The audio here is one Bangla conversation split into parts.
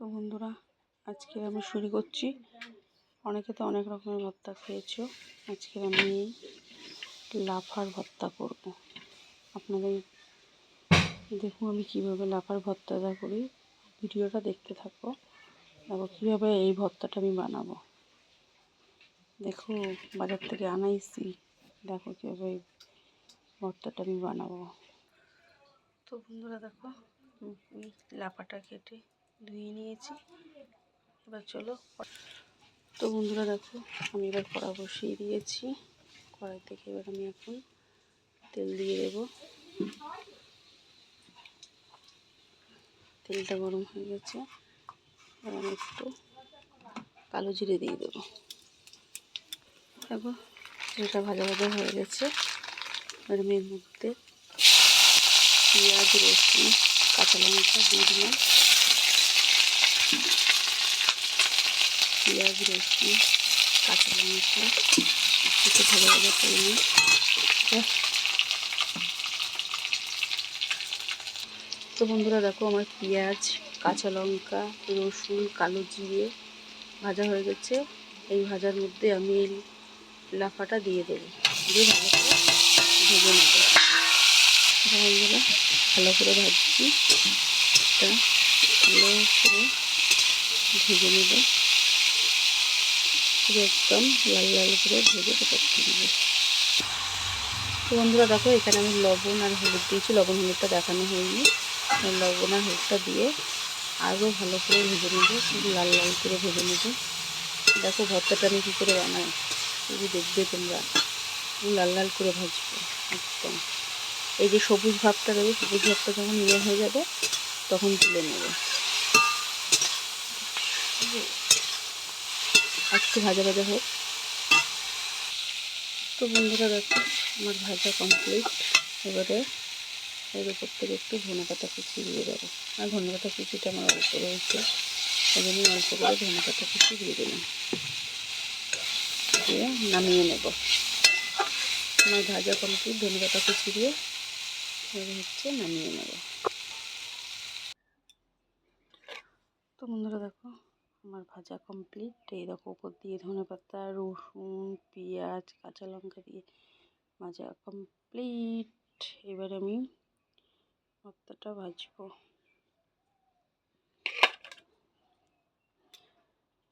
তো বন্ধুরা আজকে আমি শুরু করছি। অনেকে তো অনেক রকমের ভর্তা খেয়েছো। আজকে আমি লাফার ভর্তা করব। আপনাদের দেখুন আমি কীভাবে লাফার ভর্তাটা করি। ভিডিওটা দেখতে থাকো। দেখো কীভাবে এই ভর্তাটা আমি বানাবো। দেখো, বাজার থেকে আনাইছি। দেখো কীভাবে এই ভর্তাটা আমি বানাবো। তো বন্ধুরা দেখো লাফাটা কেটে ধুয়ে নিয়েছি। এবার চলো তো বন্ধুরা দেখো, আমি এবার কড়া বসিয়ে দিয়েছি। কড়াই থেকে এবার আমি এখন তেল দিয়ে দেবো। তেলটা গরম হয়ে গেছে। এবার আমি একটু কালো জিরে দিয়ে দেবো। দেখো, জিরেটা ভাজা ভাজা হয়ে গেছে। এবার আমি এর মধ্যে পেঁয়াজ, রসুন, কাঁচা লঙ্কা দিয়ে দিলাম। পেঁয়াজ রসুন, কাঁচা লঙ্কা, একটু ভালো ভালো করে নিই তো বন্ধুরা দেখো, আমার পেঁয়াজ, কাঁচা লঙ্কা, রসুন, কালো জিরে ভাজা হয়ে গেছে। এই ভাজার মধ্যে আমি এই লাফাটা দিয়ে দেবো। দিয়ে ভালো করে ভেজে নেব। বন্ধুরা, ভালো করে ভাজছি। এটা ভালো করে ভেজে নেব। একদম লাল লাল করে ভেজে করতে হবে তো বন্ধুরা দেখো, এখানে আমি লবণ আর হলুদ দিয়েছি। লবণ হলুদটা দেখানো হয়নি। লবণ আর হলুদটা দিয়ে আরও ভালো করে ভেজে নেব। লাল লাল করে ভেজে নেব। দেখো ভর্তাটা আমি কী করে বানাই? শুধু দেখবে তোমরা লাল লাল করে ভাজবো, একদম। এই যে সবুজ ভাবটা দেবে, সবুজ ভাবটা যখন ইয়ে হয়ে যাবে, তখন তুলে নেবে। একটু ভাজা ভাজা হোক। তো বন্ধুরা দেখো, আমার ভাজা কমপ্লিট এবারে এর উপর থেকে একটু ধনে পাতা কুচি দিয়ে দেবো। আর ধনে পাতা কুচিটা আমার অল্প রয়েছে। ওই জন্য অল্প করে ধনে পাতা কুচি দিয়ে দিলাম। দিয়ে নামিয়ে নেব। আমার ভাজা কমপ্লিট ধনে পাতা কুচি দিয়ে হচ্ছে নামিয়ে নেব। তো বন্ধুরা দেখো আমার ভাজা কমপ্লিট এই দেখো, উপর দিয়ে ধনে পাতা, রসুন, পেঁয়াজ, কাঁচা লঙ্কা দিয়ে ভাজা কমপ্লিট এবার আমি ভর্তাটা ভাজবো।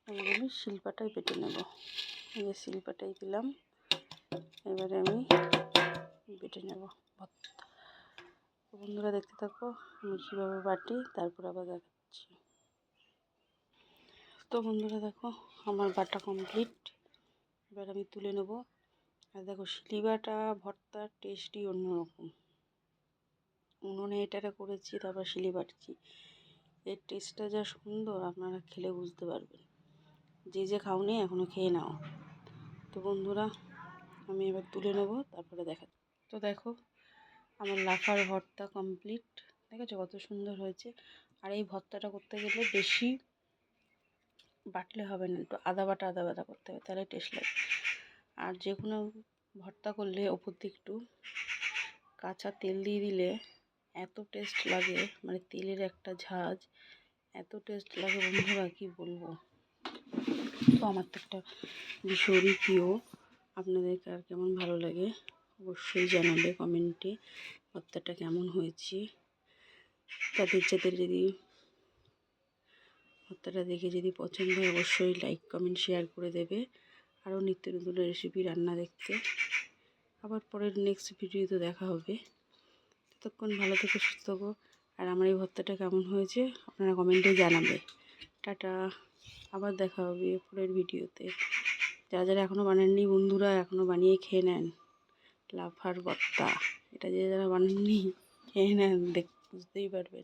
এবার আমি শিল্পাটাই বেটে নেব। এই শিল্পাটাই দিলাম। এবারে আমি বেটে নেব ভর্তা। বন্ধুরা, দেখতে থাকো আমি কীভাবে বাটি, তারপর আবার দেখাচ্ছি তো বন্ধুরা দেখো, আমার বাটা কমপ্লিট এবার আমি তুলে নেব। আর দেখো, শিলিবাটা ভর্তার টেস্টই অন্যরকম। উনুনে এটারে করেছি, তারপর শিলি বাটছি এর টেস্টটা যা সুন্দর, আপনারা খেলে বুঝতে পারবেন। যে যে খাওনি এখনও খেয়ে নাও। তো বন্ধুরা, আমি এবার তুলে নেব, তারপরে দেখা তো দেখো, আমার লাফার ভর্তা কমপ্লিট দেখেছ কত সুন্দর হয়েছে? আর এই ভর্তাটা করতে গেলে বেশি বাটলে হবে না, একটু আদা বাটা আদা বাটা করতে হবে, তাহলে টেস্ট লাগবে আর যে কোনো ভর্তা করলে ওপর দিয়ে একটু কাঁচা তেল দিয়ে দিলে এত টেস্ট লাগে মানে তেলের একটা ঝাঁজ, এত টেস্ট লাগে বন্ধুরা, কী বলব? তো আমার তো একটা ভীষণই প্রিয়, আপনাদেরকে আর কেমন ভালো লাগে অবশ্যই জানাবে কমেন্টে, ভর্তাটা কেমন হয়েছে। তাদের, যাদের যদি ভর্তাটা দেখে যদি পছন্দ হয় অবশ্যই লাইক কমেন্ট শেয়ার করে দেবে। আরও নিত্য নতুন রেসিপি রান্না দেখতে। আবার পরের নেক্সট ভিডিওতে দেখা হবে। ততক্ষণ ভালো থেকে, সুস্থ থাকো। আর আমার এই ভর্তাটা কেমন হয়েছে আপনারা কমেন্টে জানাবে। টাটা। আবার দেখা হবে পরের ভিডিওতে যারা যারা এখনও বানাননি বন্ধুরা এখনও বানিয়ে খেয়ে নেন। লাফার ভর্তা। এটা যে যারা বানাননি, খেয়ে নেন, দেখ বুঝতেই পারবেন।